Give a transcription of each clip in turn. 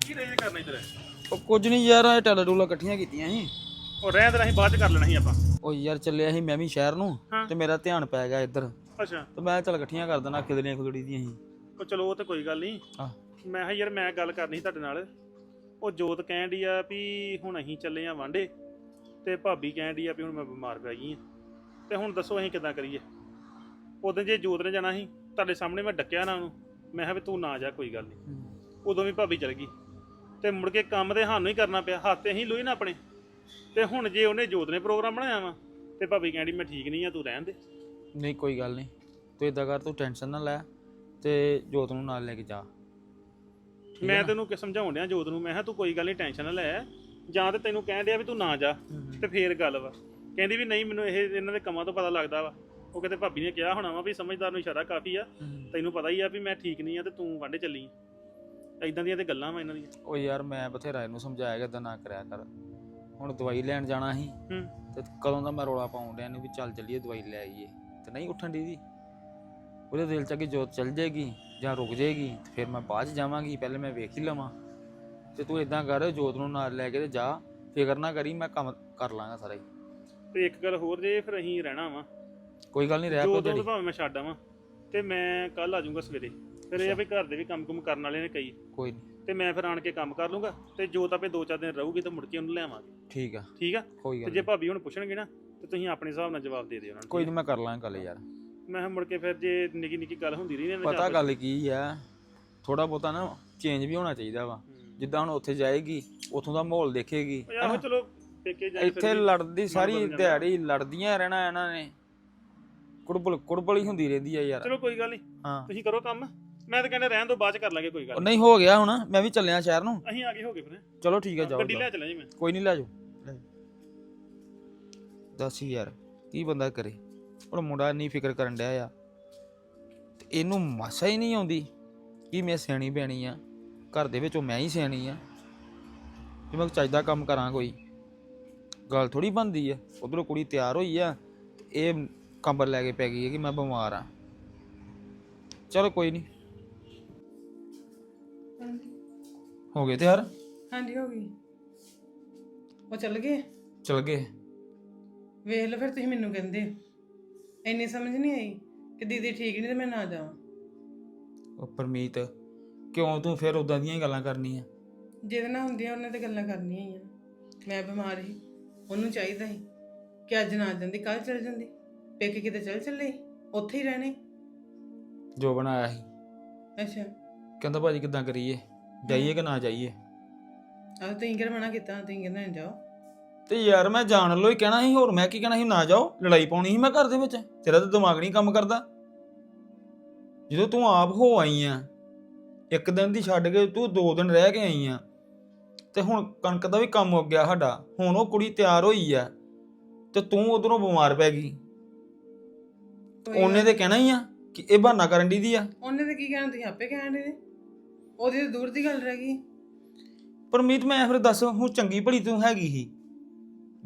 ਕੀ ਰਹੇ ਕਰਨਾ ਇਧਰ? ਉਹ ਕੁਝ ਨਹੀਂ ਯਾਰ ਇਹ ਟੈਲਾ ਟੂਲਾ ਇਕੱਠੀਆਂ ਕੀਤੀਆਂ ਸੀ। ਉਹ ਰਹਿ ਤੇ ਅਸੀਂ ਬਾਅਦ ਚ ਕਰ ਲੈਣਾ ਸੀ ਆਪਾਂ। ਉਹ ਯਾਰ ਚੱਲਿਆ ਸੀ ਮੈਂ ਵੀ ਸ਼ਹਿਰ ਨੂੰ। ਤੇ ਮੇਰਾ ਧਿਆਨ ਪੈ ਗਿਆ ਇੱਧਰ। ਅੱਛਾ। ਤੇ ਮੈਂ ਚੱਲ ਇਕੱਠੀਆਂ ਕਰ ਦੇਣਾ ਖਿਦੜੀਆਂ ਖੁਦੜੀ ਦੀਆਂ ਸੀ। ਉਹ ਚਲੋ ਉਹ ਤੇ ਕੋਈ ਗੱਲ ਨਹੀਂ। ਮੈਂ ਕਿਹਾ ਯਾਰ ਮੈਂ ਗੱਲ ਕਰਨੀ ਸੀ ਤੁਹਾਡੇ ਨਾਲ। ਉਹ ਜੋਤ ਕਹਿਣ ਡਈ ਆ ਵੀ ਹੁਣ ਅਸੀਂ ਚੱਲੇ ਆ ਵਾਂਡੇ ਤੇ ਭਾਬੀ ਕਹਿਣ ਡਈ ਆ ਵੀ ਹੁਣ ਮੈਂ ਬਿਮਾਰ ਪੈ ਗਈ ਆ। ਤੇ ਹੁਣ ਦੱਸੋ ਅਸੀਂ ਕਿੱਦਾਂ ਕਰੀਏ? ਉਦੋਂ ਜੇ ਜੋਤ ਨੇ ਜਾਣਾ ਸੀ ਤੁਹਾਡੇ ਸਾਹਮਣੇ ਮੈਂ ਡੱਕਿਆ ਨਾ ਉਹਨੂੰ। ਮੈਂ ਕਿਹਾ ਵੀ ਤੂੰ ਨਾ ਜਾ ਕੋਈ ਗੱਲ ਨਹੀਂ। ਉਦੋਂ ਵੀ ਭਾਬੀ ਚਲ ਗਈ। ਤੇ ਮੁੜ ਕੇ ਕੰਮ ਤੇ ਸਾਨੂੰ ਹੀ ਕਰਨਾ ਪਿਆ। ਹੱਥ ਤੇ ਅਸੀਂ ਲੋਈ ਨਾ ਆਪਣੇ। ਤੇ ਹੁਣ ਜੇ ਉਹਨੇ ਜੋਤ ਨੇ ਪ੍ਰੋਗਰਾਮ ਬਣਾਇਆ ਵਾ ਤੇ ਭਾਬੀ ਕਹਿੰਦੀ ਮੈਂ ਠੀਕ ਨਹੀਂ ਆ ਤੂੰ ਰਹਿਣ ਦੇ। ਨਹੀਂ ਕੋਈ ਗੱਲ ਨਹੀਂ। ਤੂੰ ਇਦਾਂ ਕਰ ਤੂੰ ਟੈਨਸ਼ਨ ਨਾ ਲੈ ਤੇ ਜੋਤ ਨੂੰ ਨਾਲ ਲੈ ਕੇ ਜਾ। ਠੀਕ ਹੈ ਮੈਂ ਨਾ? ਤੈਨੂੰ ਕਿ ਸਮਝਾਉਣ ਡਿਆ ਜੋਤ ਨੂੰ। ਮੈਂ ਕਿਹਾ ਤੂੰ ਕੋਈ ਗੱਲ ਨਹੀਂ ਟੈਨਸ਼ਨ ਨਾ ਲੈ। ਜਾਂ ਤੇ ਤੈਨੂੰ ਕਹਿਣ ਡਿਆ ਵੀ ਤੂੰ ਨਾ ਜਾ ਤੇ ਫੇਰ ਗੱਲ ਵਾ। ਕਹਿੰਦੀ ਵੀ ਨਹੀਂ ਮੈਨੂੰ ਇਹ ਇਹਨਾਂ ਦੇ ਕੰਮਾਂ ਤੋਂ ਪਤਾ ਲੱਗਦਾ ਵਾ। ਉਹ ਕਹਿੰਦੇ ਭਾਬੀ ਨੇ ਕਿਹਾ ਹੋਣਾ ਵਾ ਵੀ ਸਮਝਦਾਰ ਨੂੰ ਇਸ਼ਾਰਾ ਕਾਫੀ ਆ। ਤੈਨੂੰ ਪਤਾ ਹੀ ਆ ਵੀ ਮੈਂ ਠੀਕ ਨਹੀਂ ਆ ਤੇ ਤੂੰ ਵਾਂਡੇ ਚੱਲੀ। ਐਦਾਂ ਦੀਆਂ ਤੇ ਗੱਲਾਂ ਵਾ ਇਹਨਾਂ ਦੀਆਂ। ਉਹ ਯਾਰ ਮੈਂ ਬਥੇਰਾ ਇਹਨੂੰ ਸਮਝਾਇਆ ਕਿ ਏਦਾਂ ਨਾ ਕਰਿਆ ਕਰ। ਹੁਣ ਦਵਾਈ ਲੈਣ ਜਾਣਾ ਸੀ ਹੂੰ। ਤੇ ਕਦੋਂ ਦਾ ਮੈਂ ਰੋਲਾ ਪਾਉਣ ਡਿਆ ਨੂੰ ਵੀ ਚੱਲ ਚੱਲੀਏ ਦਵਾਈ ਲੈ ਆਈਏ। ਤੇ ਨਹੀਂ ਉੱਠਣ ਦੀ ਦੀ ਉਹਦੇ ਦਿਲ ਚ ਆ ਕਿ ਜੋਤ ਚੱਲ ਜਾਏਗੀ ਜਾਂ ਰੁਕ ਜਾਏਗੀ ਤੇ ਫਿਰ ਮੈਂ ਬਾਅਦ ਚ ਜਾਵਾਂਗੀ ਪਹਿਲੇ ਮੈਂ ਵੇਖ ਹੀ ਲਵਾਂ। ਤੇ ਤੂੰ ਇਦਾਂ ਕਰ ਜੋਤ ਨੂੰ ਨਾਲ ਲੈ ਕੇ ਤੇ ਜਾ। ਫਿਕਰ ਨਾ ਕਰੀ ਮੈਂ ਕੰਮ ਕਰ ਲਾਂਗਾ ਸਾਰਾ ਹੀ। ਤੇ ਇੱਕ ਗੱਲ ਹੋਰ ਜੇ ਫਿਰ ਅਸੀਂ ਰਹਿਣਾ ਵਾ। ਕੋਈ ਗੱਲ ਨਹੀਂ ਰਹਿ ਪੋ ਜੋਤ ਨੂੰ ਜਿਹੜੀ ਭਾਵੇਂ ਮੈਂ ਛੱਡ ਆਵਾਂ ਤੇ ਮੈਂ ਕੱਲ ਆ ਜਾਊਂਗਾ ਸਵੇਰੇ। ਫਿਰ ਇਹ ਆ ਵੀ ਘਰ ਦੇ ਵੀ ਕੰਮ ਕੁਮ ਕਰਨ ਵਾਲੇ ਨੇ ਕਈ। ਕੋਈ ਨਹੀਂ ਤੇ ਮੈਂ ਫਿਰ ਆਣ ਕੇ ਕੰਮ ਕਰ ਲੂੰਗਾ ਤੇ ਜੋਤ ਆਪੇ ਦੋ ਚਾਰ ਦਿਨ ਰਹੂਗੀ ਤੇ ਮੁੜ ਕੇ ਉਹਨੂੰ ਲਿਆਵਾਂਗੇ ਠੀਕ ਆ। ਠੀਕ ਆ? ਕੋਈ ਤੇ ਗੱਲ ਜੇ ਨੀ। ਭਾਬੀ ਹੁਣ ਪੁੱਛਣਗੇ ਨਾ ਤੇ ਤੁਸੀਂ ਆਪਣੇ ਹਿਸਾਬ ਨਾਲ ਜਵਾਬ ਦੇ ਦਿਓ ਉਹਨਾਂ ਨੂੰ ਕੋਈ ਨਹੀਂ ਮੈਂ ਕਰ ਲਾਂਗਾ ਗੱਲ ਯਾਰ। ਮੈਂ ਕਿਹਾ ਮੁੜ ਕੇ ਫਿਰ ਜੇ ਨਿੱਕੀ ਨਿੱਕੀ ਗੱਲ ਹੁੰਦੀ ਰਹੀ ਨਾ ਪਤਾ ਗੱਲ ਕੀ ਆ ਥੋੜਾ ਬਹੁਤਾ ਨਾ ਚੇਂਜ ਵੀ ਹੋਣਾ ਚਾਹੀਦਾ ਵਾ। ਜਿੱਦਾਂ ਹੁਣ ਉੱਥੇ ਜਾਏਗੀ ਉਥੋਂ ਦਾ ਮਾਹੌਲ ਦੇਖੇਗੀ ਚਲੋ ਪੇਕੇ ਇੱਥੇ ਲੜਦੀ ਸਾਰੀ। ਦਿਹਾੜੀ ਲੜਦੀਆਂ ਰਹਿਣਾ ਇਹਨਾਂ ਨੇ। ਕੁੜਬਲ ਕੁੜਬਲ ਹੀ ਹੁੰਦੀ ਰਹਿੰਦੀ ਆ ਯਾਰ। ਚਲੋ ਕੋਈ ਗੱਲ ਨਹੀਂ ਹਾਂ। ਤੁਸੀਂ ਕਰੋ ਕੰਮ। ਮੈਂ ਤਾਂ ਕਹਿੰਦਾ ਰਹਿਣ ਤੋਂ ਬਾਅਦ ਚ ਕਰ ਲਾਂਗੇ ਕੋਈ ਗੱਲ ਉਹ ਨੀ। ਨਹੀਂ ਹੋ ਗਿਆ ਹੁਣ। ਮੈਂ ਵੀ ਚੱਲਿਆ ਸ਼ਹਿਰ ਨੂੰ। ਅਸੀਂ ਆ ਗਏ ਹੋ ਗਏ ਫਿਰ। ਚਲੋ ਠੀਕ ਹੈ ਜਾਓ ਗੱਡੀ ਜਾਓ। ਲੈ ਚੱਲਾਂ ਜੀ ਮੈਂ। ਕੋਈ ਨਹੀਂ ਲੈ ਜਾਓ। ਦੱਸ ਯਾਰ ਕੀ ਬੰਦਾ ਕਰੇ? ਹੁਣ ਮੁੰਡਾ ਨਹੀਂ ਫਿਕਰ ਕਰਨ ਡਿਆ ਆ। ਤੇ ਇਹਨੂੰ ਮਾਸਾ ਹੀ ਨਹੀਂ ਆਉਂਦੀ ਕਿ ਮੈਂ ਸਿਆਣੀ ਬੈਣੀ ਆ। ਘਰ ਦੇ ਵਿੱਚੋਂ ਮੈਂ ਹੀ ਸਿਆਣੀ ਆ। ਕਿ ਮੈਂ ਚਾਹੀਦਾ ਕੰਮ ਕਰਾਂ ਕੋਈ। ਗੱਲ ਥੋੜੀ ਬੰਦੀ ਆ। ਉਧਰੋਂ ਕੁੜੀ ਤਿਆਰ ਹੋਈ ਆ। ਤੇ ਇਹ ਕੰਬਲ ਲੈ ਕੇ ਪੈ ਗਈ ਹੈ ਕਿ ਮੈਂ ਬਿਮਾਰ ਆ ਚਲੋ ਕੋਈ ਨਹੀਂ। ਹੋ ਗਏ ਤਿਆਰ? ਹਾਂਜੀ ਹੋ ਗਈ। ਉਹ ਚੱਲ ਗਏ? ਚਲ ਗਏ। ਵੇਖ ਲਓ ਫਿਰ ਤੁਸੀਂ ਮੈਨੂੰ ਕਹਿੰਦੇ। ਇੰਨੀ ਸਮਝ ਨਹੀਂ ਆਈ ਕਿ ਦੀਦੀ ਠੀਕ ਨਹੀਂ ਤੇ ਮੈਂ ਨਾ ਜਾਵਾਂ। ਉਹ ਪਰਮੀਤ ਕਿਉਂ ਤੂੰ ਫਿਰ ਉਦਾਂ ਦੀਆਂ ਹੀ ਗੱਲਾਂ ਕਰਨੀਆਂ? ਜਿਹਦੇ ਨਾਲ ਹੁੰਦੀਆਂ ਉਹਨੇ ਤੇ ਗੱਲਾਂ ਕਰਨੀਆਂ ਹੀ ਆ। ਮੈਂ ਬਿਮਾਰ ਸੀ ਉਹਨੂੰ ਚਾਹੀਦਾ ਸੀ ਕਿ ਅੱਜ ਨਾ ਜਾਂਦੀ ਕੱਲ ਚਲ ਜਾਂਦੀ। ਪੇਕੇ ਕਿਤੇ ਚਲ ਚੱਲੇ? ਉੱਥੇ ਹੀ ਰਹਿਣੇ? ਜੋ ਬਣਾਇਆ ਸੀ। ਅੱਛਾ। ਕਹਿੰਦਾ ਭਾਜੀ ਕਿੱਦਾਂ ਕਰੀਏ? ਜਾਈਏ ਕਿ ਨਾ ਜਾਈਏ? ਆਹ ਤੁਸੀਂ ਕਿਹੜਾ ਮਨਾ ਕੀਤਾ? ਤੁਸੀਂ ਕਹਿੰਦੇ ਨਾ ਜਾਓ। ਤੇ ਯਾਰ ਮੈਂ ਜਾਣ ਲੋ ਹੀ ਕਹਿਣਾ ਸੀ ਹੋਰ ਮੈਂ ਕੀ ਕਹਿਣਾ ਸੀ? ਨਾ ਜਾਓ ਲੜਾਈ ਪਾਉਣੀ ਸੀ ਮੈਂ ਘਰ ਦੇ ਵਿੱਚ। ਤੇਰਾ ਤਾਂ ਦਿਮਾਗ ਨਹੀਂ ਕੰਮ ਕਰਦਾ। ਜਦੋਂ ਤੂੰ ਆਪ ਹੋ ਆਈ ਆ ਇੱਕ ਦਿਨ ਦੀ ਛੱਡ ਕੇ ਤੂੰ ਦੋ ਦਿਨ ਰਹਿ ਕੇ ਆਈ ਆ ਤੇ ਹੁਣ ਕਣਕ ਦਾ ਵੀ ਕੰਮ ਹੋ ਗਿਆ ਸਾਡਾ। ਹੁਣ ਉਹ ਕੁੜੀ ਤਿਆਰ ਹੋਈ ਆ ਤੇ ਤੂੰ ਉਧਰੋਂ ਬਿਮਾਰ ਪੈ ਗਈ। ਕੋਈ ਉਹਨੇ ਤੇ ਕਹਿਣਾ ਹੀ ਆ ਕਿ ਇਹ ਬਹਾਨਾ ਕਰਨ ਦੀ ਦੀ ਆ। ਉਹਨੇ ਤੇ ਕੀ ਕਹਿਣਾ ਤੁਸੀਂ ਆਪੇ ਕਹਿਣ ਦੇ ਨੇ ਉਹਦੀ ਤਾਂ ਦੂਰ ਦੀ ਗੱਲ ਰਹਿ ਗਈ। ਪਰਮੀਤ ਮੈਂ ਫਿਰ ਦੱਸ ਹੁਣ ਚੰਗੀ ਭਲੀ ਤੂੰ ਹੈਗੀ ਸੀ।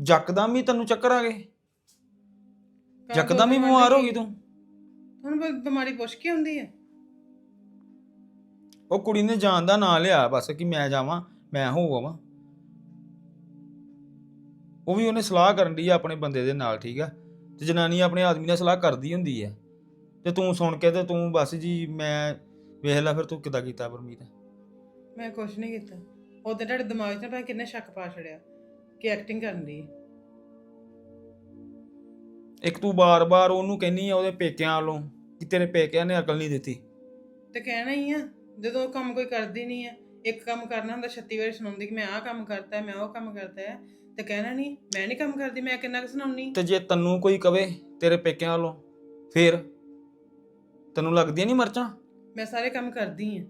ਜੱਕਦਮ ਹੀ ਤੈਨੂੰ ਚੱਕਰ ਆ ਗਏ। ਜੱਕਦਮ ਹੀ ਬਿਮਾਰ ਹੋ ਗਈ ਤੂੰ। ਤੁਹਾਨੂੰ ਬਿਮਾਰੀ ਪੁੱਛ ਕੇ ਹੁੰਦੀ ਹੈ ਉਹ ਕੁੜੀ ਨੇ ਜਾਣ ਦਾ ਨਾਂ ਲਿਆ ਬਸ ਕਿ ਮੈਂ ਜਾਵਾਂ ਮੈਂ ਹੋਵਾਂ ਉਹ ਵੀ ਉਹਨੇ ਸਲਾਹ ਕਰਨ ਦੀ ਆ ਆਪਣੇ ਬੰਦੇ ਦੇ ਨਾਲ ਠੀਕ ਆ। ਤੇ ਜਨਾਨੀ ਆਪਣੇ ਆਦਮੀ ਨਾਲ ਸਲਾਹ ਕਰਦੀ ਹੁੰਦੀ ਆ ਤੇ ਤੂੰ ਸੁਣ ਕੇ ਤੇ ਤੂੰ ਬਸ ਜੀ ਮੈਂ ਵੇਖ ਲੈ ਫਿਰ ਤੂੰ ਕਿੱਦਾਂ ਕੀਤਾ ਪਰਮੀਤ। ਮੈਂ ਕੁਛ ਨਹੀਂ ਕੀਤਾ। ਉਹਦੇ ਤੁਹਾਡੇ ਦਿਮਾਗ 'ਚ ਨਾ ਪਤਾ ਕਿੰਨੇ ਸ਼ੱਕ ਪਾ ਛੜਿਆ ਕਿ ਐਕਟਿੰਗ ਕਰਨ ਦੀ। ਇੱਕ ਤੂੰ ਬਾਰ-ਬਾਰ ਉਹਨੂੰ ਕਹਿੰਨੀ ਆ ਉਹਦੇ ਪੇਕਿਆਂ ਵੱਲੋਂ ਕਿ ਤੇਰੇ ਪੇਕਿਆਂ ਨੇ ਅਕਲ ਨਹੀਂ ਦਿੱਤੀ। ਤੇ ਕਹਿਣਾ ਹੀ ਆ ਜਦੋਂ ਉਹ ਕੰਮ ਕੋਈ ਕਰਦੀ ਨਹੀਂ ਹੈ ਇੱਕ ਕੰਮ ਕਰਨਾ ਹੁੰਦਾ 36 ਵਾਰੀ ਸੁਣਾਉਂਦੀ ਕਿ ਮੈਂ ਆਹ ਕੰਮ ਕਰਤਾ ਮੈਂ ਉਹ ਕੰਮ ਕਰਤਾ ਹੈ ਤੇ ਕਹਿਣਾ ਨਹੀਂ ਮੈਂ ਨਹੀਂ ਕੰਮ ਕਰਦੀ ਮੈਂ ਕਿੰਨਾ ਕੁ ਸੁਣਾਉਣੀ ਤੇ ਜੇ ਤੈਨੂੰ ਕੋਈ ਕਵੇ ਤੇਰੇ ਪੇਕਿਆਂ ਵੱਲੋਂ ਫੇਰ? ਤੈਨੂੰ ਲੱਗਦੀਆਂ ਨਹੀਂ ਮਰਚਾਂ? ਮੈਂ ਸਾਰੇ ਕੰਮ ਕਰਦੀ ਆ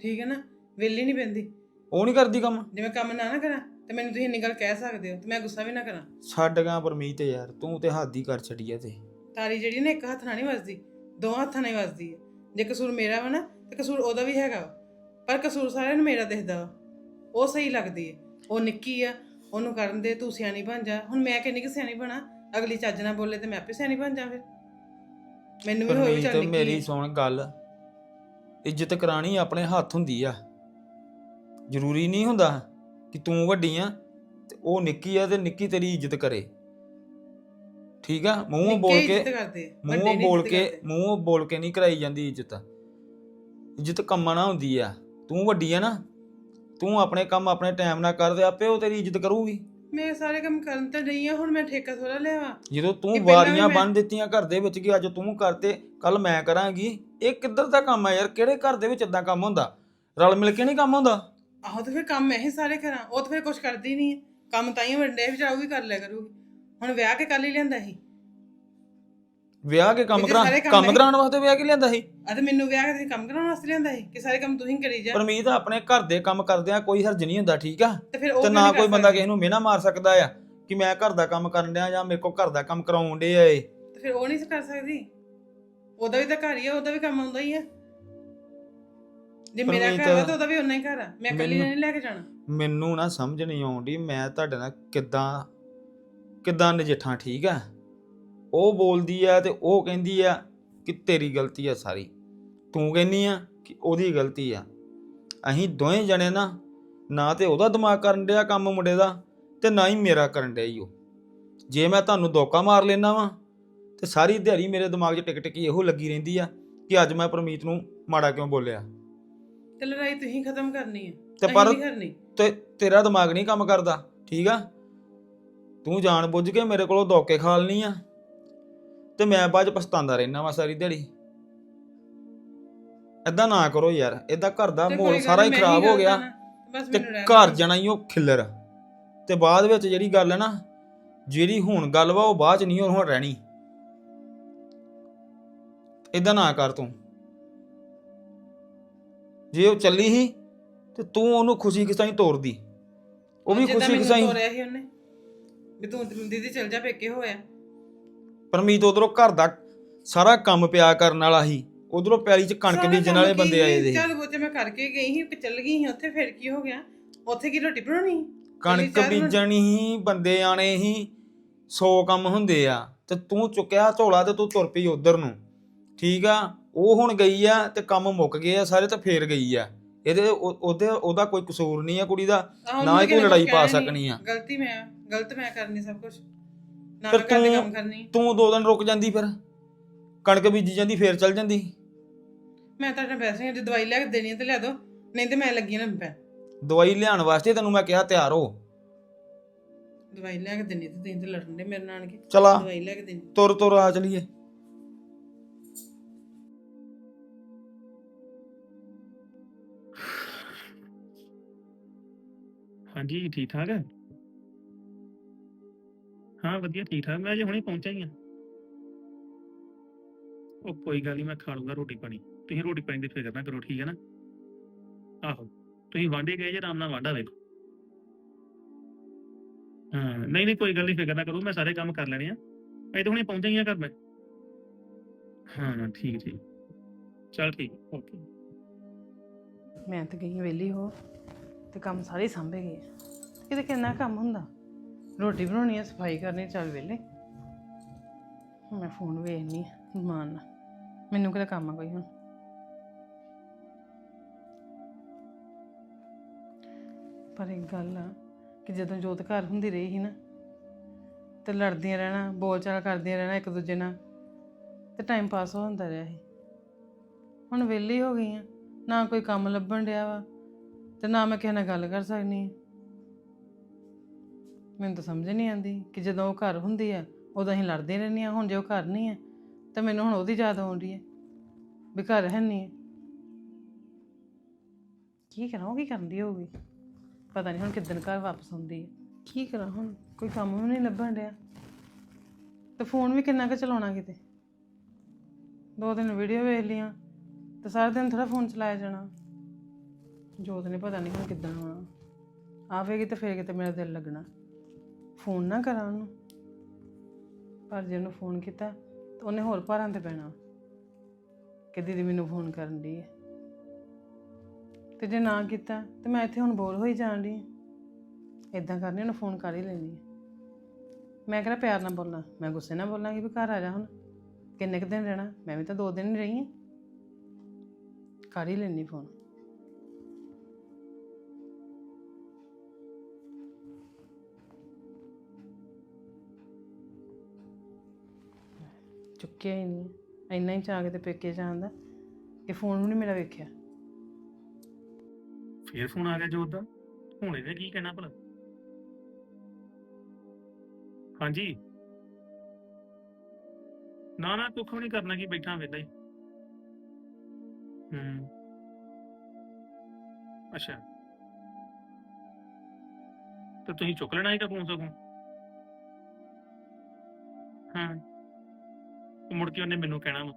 ਠੀਕ ਹੈ ਨਾ? ਵਿਹਲੀ ਨਹੀਂ ਪੈਂਦੀ। ਉਹ ਨਹੀਂ ਕਰਦੀ ਕੰਮ? ਜੇ ਮੈਂ ਕੰਮ ਨਾ ਨਾ ਕਰਾਂ ਤੇ ਮੈਨੂੰ ਤੁਸੀਂ ਇੰਨੀ ਗੱਲ ਕਹਿ ਸਕਦੇ ਹੋ ਤੇ ਮੈਂ ਗੁੱਸਾ ਵੀ ਨਾ ਕਰਾਂ। ਛੱਡ ਗਾ ਪਰਮੀਤ ਯਾਰ ਤੂੰ ਤੇ ਹੱਦ ਹੀ ਕਰ ਛੱਡੀ ਆ ਤੇ। ਤਾਰੀ ਜਿਹੜੀ ਨਾ ਇੱਕ ਹੱਥ ਨਾਲ ਨਹੀਂ ਵੱਜਦੀ ਦੋ ਹੱਥਾਂ ਨਾਲ ਹੀ ਵੱਜਦੀ ਹੈ ਜੇ ਕਸੂਰ ਮੇਰਾ ਵਾ ਨਾ ਤੇ ਕਸੂਰ ਉਹਦਾ ਵੀ ਹੈਗਾ ਵਾ। ਪਰ ਕਸੂਰ ਸਾਰਿਆਂ ਨੂੰ ਮੇਰਾ ਦਿਖਦਾ ਵਾ। ਉਹ ਸਹੀ ਲੱਗਦੀ ਹੈ ਉਹ ਨਿੱਕੀ ਆ ਉਹਨੂੰ ਕਰਨ ਦੇ ਤੂੰ ਸਿਆਣੀ ਬਣ ਜਾ। ਹੁਣ ਮੈਂ ਕਿੰਨੀ ਕਿ ਸਿਆਣੀ ਬਣਾ। ਅਗਲੀ ਚੱਜ ਨਾਲ ਬੋਲੇ ਤੇ ਮੈਂ ਆਪੇ ਸਿਆਣੀ ਬਣ ਜਾ ਫਿਰ। ਮੈਨੂੰ ਵੀ ਹੋਈ ਪਰਮੀਤ ਚੱਲ ਮੇਰੀ ਸੁਣ ਗੱਲ। ਇੱਜ਼ਤ ਕਰਾਣੀ ਆਪਣੇ ਹੱਥ ਹੁੰਦੀ ਆ। ਜ਼ਰੂਰੀ ਨਹੀਂ ਹੁੰਦਾ ਕਿ ਤੂੰ ਵੱਡੀ ਆ ਤੇ ਉਹ ਨਿੱਕੀ ਆ ਤੇ ਨਿੱਕੀ ਤੇਰੀ ਇੱਜ਼ਤ ਕਰੇ। ਠੀਕ ਆ? ਮੂੰਹੋਂ ਬੋਲ ਕੇ ਮੂੰਹੋਂ ਬੋਲ ਕੇ। ਮੂੰਹੋਂ ਬੋਲ ਕੇ ਨਹੀਂ ਕਰਾਈ ਜਾਂਦੀ ਇੱਜ਼ਤ। ਇੱਜ਼ਤ ਕੰਮਾਂ ਨਾਲ ਹੁੰਦੀ ਆ। ਤੂੰ ਵੱਡੀ ਆ ਨਾ ਤੂੰ ਆਪਣੇ ਕੰਮ ਆਪਣੇ ਟਾਈਮ ਨਾਲ ਕਰ ਤੇ ਆਪੇ ਉਹ ਤੇਰੀ ਇੱਜ਼ਤ ਕਰੂਗੀ। ਮੈਂ ਸਾਰੇ ਕੰਮ ਕਰਨ ਤਾਂ ਨਹੀਂ ਆ ਹੁਣ ਮੈਂ ਠੇਕਾ ਥੋੜਾ ਲਿਆ ਜਦੋਂ ਤੂੰ ਪਹਿਲਾਂ ਵਾਰੀਆਂ ਮੈਂ- ਬੰਨ ਦਿੱਤੀਆਂ ਘਰ ਦੇ ਵਿੱਚ ਕਿ ਅੱਜ ਤੂੰ ਕਰਤੇ ਕੱਲ ਮੈਂ ਕਰਾਂਗੀ ਇਹ ਕਿੱਧਰ ਦਾ ਕੰਮ ਆ ਯਾਰ? ਕਿਹੜੇ ਘਰ ਦੇ ਵਿੱਚ ਇਦਾਂ ਕੰਮ ਹੁੰਦਾ? ਰਲ ਮਿਲ ਕੇ ਨਹੀਂ ਕੰਮ ਹੁੰਦਾ? ਆਹੋ ਤੇ ਫਿਰ ਕੰਮ ਮੈਂ ਹੀ ਸਾਰੇ ਕਰਾਂ ਉਹ ਤਾਂ ਫਿਰ ਕੁਝ ਕਰਦੀ ਨਹੀਂ ਹੈ। ਕੰਮ ਤਾਂ ਹੀ ਵੱਡੇ ਵੀ ਜਾਊਗੀ ਕਰ ਲਿਆ ਕਰੂਗੀ। ਹੁਣ ਵਿਆਹ ਕੇ ਕੱਲ ਹੀ ਲਿਆਂਦਾ ਸੀ। ਵਿਆਹ ਕੇ ਕੰਮ ਇਹਦੇ ਕਰਾ ਸਾਰੇ ਕੰਮ ਕਰਾਉਣ ਵਾਸਤੇ ਵਿਆਹ ਕੇ ਲਿਆਂਦਾ ਸੀ? ਆ ਤੇ ਮੈਨੂੰ ਵਿਆਹ ਕੇ ਤੁਸੀਂ ਕੰਮ ਕਰਾਉਣ ਵਾਸਤੇ ਲਿਆਂਦਾ ਸੀ। ਕਿ ਸਾਰੇ ਕੰਮ ਤੁਸੀਂ ਕਰੀ ਜਾ। ਪਰਮੀਤ ਆਪਣੇ ਘਰ ਦੇ ਕੰਮ ਕਰਦਿਆਂ ਕੋਈ ਹਰਜ ਨਹੀਂ ਹੁੰਦਾ ਠੀਕ ਆ? ਤੇ ਫਿਰ ਉਹ ਤੇ ਕਿਉਂ ਨਾ ਨਹੀਂ ਕਰ ਕੋਈ ਬੰਦਾ? ਕਿਸੇ ਨੂੰ ਮਿਹਣਾ ਮਾਰ ਸਕਦਾ ਆ ਕਿ ਮੈਂ ਘਰ ਦਾ ਕੰਮ ਕਰਨ ਡਿਆ ਜਾਂ ਮੇਰੇ ਕੋਲ ਘਰ ਦਾ ਕੰਮ ਕਰਾਉਣ ਡੇ ਆ ਇਹ। ਤੇ ਫਿਰ ਉਹ ਨਹੀਂ ਕਰ ਸਕਦੀ। ਉਹਦਾ ਵੀ ਤਾਂ ਘਰ ਹੀ ਆ ਉਹਦਾ ਵੀ ਕੰਮ ਆਉਂਦਾ ਹੀ ਆ। ਜੇ ਮੇਰਾ ਘਰ ਆ ਤਾਂ ਉਹਦਾ ਵੀ ਉਨਾ ਹੀ ਘਰ ਆ। ਮੈਂ ਇਕੱਲੀ ਨਹੀਂ ਲੈ ਕੇ ਜਾਣਾ। ਮੈਨੂੰ ਨਾ ਸਮਝ ਨਹੀਂ ਆਉਂਦੀ ਮੈਂ ਤੁਹਾਡੇ ਨਾਲ ਕਿੱਦਾਂ ਕਿੱਦਾਂ ਨਜਿੱਠਾਂ ਠੀਕ ਆ? ਉਹ ਬੋਲਦੀ ਆ ਤੇ ਉਹ ਕਹਿੰਦੀ ਆ ਕਿ ਤੇਰੀ ਗਲਤੀ ਆ ਸਾਰੀ। ਤੂੰ ਕਹਿੰਦੀ ਆ ਕਿ ਉਹਦੀ ਗਲਤੀ ਆ। ਅਸੀਂ ਦੋਵੇਂ ਜਣੇ ਨਾ ਨਾ ਤੇ ਉਹਦਾ ਦਿਮਾਗ ਕਰਨ ਡਿਆ ਕੰਮ ਮੁੰਡੇ ਦਾ ਤੇ ਨਾ ਹੀ ਮੇਰਾ ਕਰਨ ਡਿਆ ਈ ਉਹ। ਜੇ ਮੈਂ ਤੁਹਾਨੂੰ ਧੋਕਾ ਮਾਰ ਲੈਣਾ ਵਾਂ ਤੇ ਸਾਰੀ ਦਿਹਾੜੀ ਮੇਰੇ ਦਿਮਾਗ 'ਚ ਟਿਕ ਟਿਕੀ ਇਹੋ ਲੱਗੀ ਰਹਿੰਦੀ ਆ ਕਿ ਅੱਜ ਮੈਂ ਪਰਮੀਤ ਨੂੰ ਮਾੜਾ ਕਿਉਂ ਬੋਲਿਆ। ਤੇ ਲੜਾਈ ਤੁਸੀਂ ਖਤਮ ਕਰਨੀ ਹੈ ਤੇ ਪਰ ਕਰਨੀ। ਤੇ ਤੇਰਾ ਦਿਮਾਗ ਨਹੀਂ ਕੰਮ ਕਰਦਾ ਠੀਕ ਆ? ਤੂੰ ਜਾਣ ਬੁੱਝ ਕੇ ਮੇਰੇ ਕੋਲੋਂ ਧੋਕੇ ਖਾ ਲੈਣੀ ਆ। ਤੇ ਮੈਂ ਬਾਅਦ ਚ ਪਛਤਾਉਂਦਾ ਰਹਿਣਾ ਵਾ ਸਾਰੀ ਦਿਹਾੜੀ। ਏਦਾਂ ਨਾ ਕਰੋ ਯਾਰ ਏਦਾਂ ਘਰ ਦਾ ਤੇ ਮਾਹੌਲ ਕੋਈ ਗੱਲ ਸਾਰਾ ਹੀ ਨਹੀਂ, ਮੈਂ ਖਰਾਬ ਹੋ ਗਿਆ ਆ ਨਾ, ਬਸ ਤੇ ਮੈਨੂੰ ਰਹਿਣ ਘਰ। ਜਾਣਾ ਹੀ ਉਹ ਖਿੱਲਰ। ਤੇ ਬਾਅਦ ਵਿੱਚ ਜਿਹੜੀ ਗੱਲ ਹੈ ਨਾ ਜਿਹੜੀ ਹੁਣ ਗੱਲ ਵਾ ਉਹ ਬਾਅਦ ਚ ਨਹੀਂ ਹੁਣ ਰਹਿਣੀ। ਏਦਾਂ ਨਾ ਕਰ ਤੂੰ। ਜੇ ਉਹ ਚੱਲੀ ਸੀ ਤੇ ਤੂੰ ਉਹਨੂੰ ਖੁਸ਼ੀ ਖਸਾਈ ਤੋਰਦੀ? ਉਹ ਵੀ ਜਿੱਦਾਂ ਖੁਸ਼ੀ ਮੈਨੂੰ ਖਸਾਈ ਤੋਰਿਆ ਸੀ ਉਹਨੇ ਵੀ ਤੇ ਦੀਦੀ ਚਲ ਜਾ ਪੇਕੇ ਹੋਇਆ ਪਰਮੀਤ ਉਧਰੋਂ ਘਰ ਦਾ ਸਾਰਾ ਕੰਮ ਪਿਆ ਕਰਨ ਵਾਲਾ ਸੀ। ਉਧਰੋਂ ਪੈਲੀ 'ਚ ਕਣਕ ਬੀਜਣ ਵਾਲੇ ਬੰਦੇ ਆਏ ਦੇ। ਚੱਲ ਬੋਤੇ ਮੈਂ ਕਰਕੇ ਗਈ ਸੀ ਚੱਲ ਗਈ ਸੀ ਉੱਥੇ ਫਿਰ ਕੀ ਹੋ ਗਿਆ? ਉੱਥੇ ਕੀ ਰੋਟੀ ਬਣਾਉਣੀ? ਕਣਕ? ਬੀਜਣੀ ਹੀ ਬੰਦੇ ਆਣੇ ਹੀ 100 ਕੰਮ ਹੁੰਦੇ ਆ। ਤੇ ਤੂੰ ਚੁੱਕਿਆ ਝੋਲਾ ਤੇ ਤੂੰ ਤੁਰ ਪਈ ਉਧਰ ਨੂੰ। ਠੀਕ ਆ ਉਹ ਹੁਣ ਗਈ ਆ ਤੇ ਕੰਮ ਮੁੱਕ ਗਏ ਆ ਸਾਰੇ ਤੇ ਫੇਰ ਗਈ ਆ। ਇਹਦੇ ਉਹ- ਉਹਦੇ ਉਹਦਾ ਕੋਈ ਕਸੂਰ ਨਹੀਂ ਆ ਕੁੜੀ ਦਾ ਨਾ ਹੀ ਕੋਈ ਲੜਾਈ ਪਾ। ਸਕਣੀ ਆ। ਗਲਤੀ ਮੈਂ ਗਲਤ ਮੈਂ ਕਰਨੀ ਸਭ ਕੁਝ ਨਾ ਫਿਰ ਘਰ ਦੇ ਤੂੰ- ਕੰਮ ਕਰਨੀ ਤੂੰ ਦੋ ਦਿਨ ਰੁਕ ਜਾਂਦੀ ਫਿਰ। ਕਣਕ ਬੀਜੀ ਜਾਂਦੀ ਫੇਰ ਚੱਲ ਜਾਂਦੀ। ਮੈਂ ਤੁਹਾਡੇ ਪੈਸੇ ਜੇ ਦਵਾਈ ਲੈ ਕੇ ਦੇਣੀ ਹੈ ਤੇ ਲਿਆ ਦੋ ਨਹੀਂ ਤੇ ਮੈਂ ਲੱਗੀ ਨਾ ਪੈ। ਦਵਾਈ ਲਿਆਉਣ ਵਾਸਤੇ ਤੈਨੂੰ ਮੈਂ ਕਿਹਾ ਤਿਆਰ ਹੋ। ਦਵਾਈ ਲੈ ਕੇ ਦੇਣੀ ਤੇ ਤੁਸੀਂ ਤੇ ਲੜਨ ਦੇ ਮੇਰੇ ਨਾਲ ਕਿ। ਚਲਾ। ਦਵਾਈ ਲੈ ਕੇ ਦੇਣੀ। ਤੁਰ ਤੁਰ ਆ ਚਲੀਏ। ਹਾਂਜੀ ਠੀਕ ਠਾਕ ਹਾਂ, ਵਧੀਆ, ਠੀਕ ਠਾਕ। ਮੈਂ ਅਜੇ ਹੁਣੇ ਪਹੁੰਚਾ ਹੀ ਆ। ਉਹ ਕੋਈ ਗੱਲ ਨਹੀਂ ਮੈਂ ਖਾ ਲੂੰਗਾ ਰੋਟੀ ਪਾਣੀ। ਤੁਸੀਂ ਰੋਟੀ ਪਾਣੀ ਦੀ ਫਿਕਰ ਨਾ ਕਰੋ, ਠੀਕ ਹੈ ਨਾ? ਆਹੋ, ਤੁਸੀਂ ਵਾਂਡੇ ਗਏ ਜੇ, ਆਰਾਮ ਨਾਲ ਵਾਂਡਾ ਵੇਖੋ। ਹਾਂ, ਨਹੀਂ ਨਹੀਂ, ਕੋਈ ਗੱਲ ਨਹੀਂ ਫਿਕਰ ਨਾ ਕਰੋ, ਮੈਂ ਸਾਰੇ ਕੰਮ ਕਰ ਲੈਣੇ ਆ। ਅਜੇ ਤਾਂ ਹੁਣੇ ਪਹੁੰਚਾ ਹੀ ਆ ਘਰ ਮੈਂ। ਹਾਂ, ਠੀਕ ਠੀਕ। ਚਲ ਠੀਕ, ਓਕੇ। ਮੈਂ ਤਾਂ ਗਈ ਵੇਲੀ ਹੋ, ਤੇ ਕੰਮ ਸਾਰੇ ਸਾਂਭੇ ਗਏ। ਕਿਤੇ ਕਿੰਨਾ ਕੰਮ ਹੁੰਦਾ? ਰੋਟੀ ਬਣਾਉਣੀ ਆ, ਸਫ਼ਾਈ ਕਰਨੀ ਚੱਲ ਵੇਲੇ ਮੈਂ ਫੋਨ ਵੇਖਣੀ ਮਾਨ ਨਾਲ। ਮੈਨੂੰ ਕਿਹੜਾ ਕੰਮ ਆ ਕੋਈ ਹੁਣ? ਪਰ ਇੱਕ ਗੱਲ ਆ, ਕਿ ਜਦੋਂ ਜੋਤ ਘਰ ਹੁੰਦੀ ਰਹੀ ਸੀ ਨਾ, ਤੇ ਲੜਦੀਆਂ ਰਹਿਣਾ ਬੋਲਚਾਲ ਕਰਦੀਆਂ ਰਹਿਣਾ ਇੱਕ ਦੂਜੇ ਨਾਲ, ਤੇ ਟਾਈਮ ਪਾਸ ਹੋ ਹੁੰਦਾ ਰਿਹਾ ਸੀ। ਹੁਣ ਵਿਹਲੀ ਹੋ ਗਈ ਆ, ਨਾ ਕੋਈ ਕੰਮ ਲੱਭਣ ਡਿਆ ਵਾ, ਤੇ ਨਾ ਮੈਂ ਕਿਸੇ ਨਾਲ ਗੱਲ ਕਰ ਸਕਦੀ ਆ। ਮੈਨੂੰ ਤਾਂ ਸਮਝ ਨਹੀਂ ਆਉਂਦੀ ਕਿ ਜਦੋਂ ਉਹ ਘਰ ਹੁੰਦੀ ਆ, ਉਦੋਂ ਅਸੀਂ ਲੜਦੇ ਰਹਿੰਦੇ ਆ, ਹੁਣ ਜੇ ਉਹ ਘਰ ਨਹੀਂ ਆ, ਤਾਂ ਮੈਨੂੰ ਹੁਣ ਉਹਦੀ ਯਾਦ ਆਉਂਦੀ ਹੈ ਵੀ ਘਰ ਹੈ ਨਹੀਂ ਕੀ ਕਰਾਂ, ਉਹ ਕੀ ਕਰਦੀ ਹੋਊਗੀ? ਪਤਾ ਨਹੀਂ ਹੁਣ ਕਿੱਦਣ ਘਰ ਵਾਪਸ ਆਉਂਦੀ ਹੈ ਕੀ ਕਰਾਂ ਹੁਣ? ਕੋਈ ਕੰਮ ਵੀ ਨਹੀਂ ਲੱਭਣ ਰਿਹਾ ਤੇ ਫੋਨ ਵੀ ਕਿੰਨਾ ਕੁ ਚਲਾਉਣਾ ਕਿਤੇ? ਦੋ ਦਿਨ ਵੀਡੀਓ ਵੇਖ ਲੀਆਂ, ਤੇ ਸਾਰਾ ਦਿਨ ਥੋੜਾ ਫੋਨ ਚਲਾਇਆ ਜਾਣਾ। ਜੋਤ ਨੇ ਪਤਾ ਨਹੀਂ ਹੁਣ ਕਿੱਦਾਂ ਹੋਣਾ ਆਵੇਗੀ ਤੇ ਫੇਰ ਕਿਤੇ ਮੇਰਾ ਦਿਲ ਲੱਗਣਾ। ਫੋਨ ਨਾ ਕਰਾਂ ਉਹਨੂੰ। ਪਰ ਜੇ ਉਹਨੂੰ ਫੋਨ ਕੀਤਾ, ਤਾਂ ਉਹਨੇ ਹੋਰ ਭਾਰਾਂ ਤੇ ਪੈਣਾ। ਕਿ ਦੀਦੀ ਮੈਨੂੰ ਫੋਨ ਕਰਨ ਦੀ ਹੈ ਤੇ ਜੇ ਨਾ ਕੀਤਾ, ਤੇ ਮੈਂ ਇੱਥੇ ਹੁਣ ਬੋਰ ਹੋਈ ਜਾਣ ਦੀ ਇਦਾਂ ਕਰਨੀ, ਉਹਨੂੰ ਫੋਨ ਕਰ ਹੀ ਲੈਣੀ ਮੈਂ ਕਿਹੜਾ ਪਿਆਰ ਨਾਲ ਬੋਲਣਾ ਮੈਂ ਗੁੱਸੇ ਨਾਲ ਬੋਲਾਂਗੀ ਵੀ ਘਰ ਆ ਜਾ ਹੁਣ। ਕਿੰਨੇ ਕੁ ਦਿਨ ਰਹਿਣਾ? ਮੈਂ ਵੀ ਤਾਂ ਦੋ ਦਿਨ ਹੀ ਰਹੀ ਹਾਂ ਕਰ ਹੀ ਲੈਣੀ ਫੋਨ। ਚੁੱਕਿਆ ਹੀ ਨਹੀਂ। ਇੰਨਾ ਹੀ ਚਾਹ ਕੇ ਤੇ ਪੇਕੇ ਜਾਂਦਾ ਕਿ ਫੋਨ ਵੀ ਨਹੀਂ ਮੇਰਾ ਵੇਖਿਆ। ਫੇਰ ਫੋਨ ਆ ਗਿਆ ਜੋਤ ਦਾ। ਹੁਣ ਇਹਨੇ ਕੀ ਕਹਿਣਾ ਭਲਾ? ਹਾਂਜੀ। ਨਾ ਨਾ ਕੁੱਖ ਵੀ ਨਹੀਂ ਕਰਨਾ ਕੀ ਬੈਠਾ ਵੇਲਾ ਹੀ। ਹੂੰ। ਅੱਛਾ। ਤੇ ਤੁਸੀਂ ਚੁੱਕ ਲੈਣਾ ਸੀਗਾ ਫੋਨ ਸਗੋਂ? ਹਾਂ। ਮੁੜ ਕੇ ਉਹਨੇ ਮੈਨੂੰ ਕਹਿਣਾ ਵਾ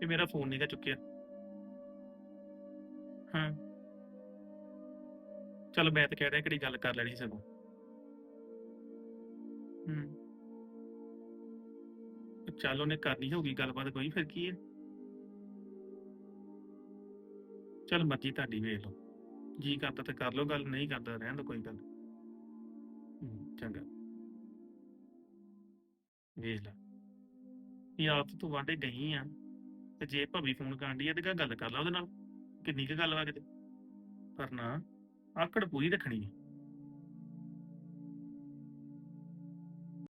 ਕਿ ਮੇਰਾ ਫੋਨ ਨਹੀਂਗਾ ਚੁੱਕਿਆ। ਹਾਂ। ਚਲ ਮੈਂ ਤਾਂ ਕਹਿ ਰਿਹਾ ਕਿਹੜੀ ਗੱਲ ਕਰ ਲੈਣੀ ਸਗੋਂ। ਹੂੰ। ਚੱਲ ਉਹਨੇ ਕਰਨੀ ਹੋਊਗੀ ਗੱਲਬਾਤ ਕੋਈ, ਫਿਰ ਕੀ ਹੈ ਚਲ ਮਰਜ਼ੀ ਤੁਹਾਡੀ ਵੇਖ ਲਓ। ਜੀ ਕਰਦਾ ਤਾਂ ਕਰ ਲਓ ਗੱਲ, ਨਹੀਂ ਕਰਦਾ ਰਹਿਣ ਦੋ ਕੋਈ ਗੱਲ। ਚੰਗਾ। ਵੇਖ ਲੈ। ਇਹ ਆਪ ਤੂੰ ਵਾਂਡੇ ਗਈ ਆ ਤੇ ਜੇ ਭਾਬੀ ਫੋਨ ਕਰਦੀ ਆ ਤੇ ਕਹਿ ਗੱਲ ਕਰ ਲਾ ਉਹਦੇ ਨਾਲ? ਕਿੰਨੀ ਕੁ ਗੱਲ ਵਾ ਕਿਤੇ? ਪਰ ਨਾ ਆਕੜ ਪੂਰੀ ਰੱਖਣੀ ਹੈ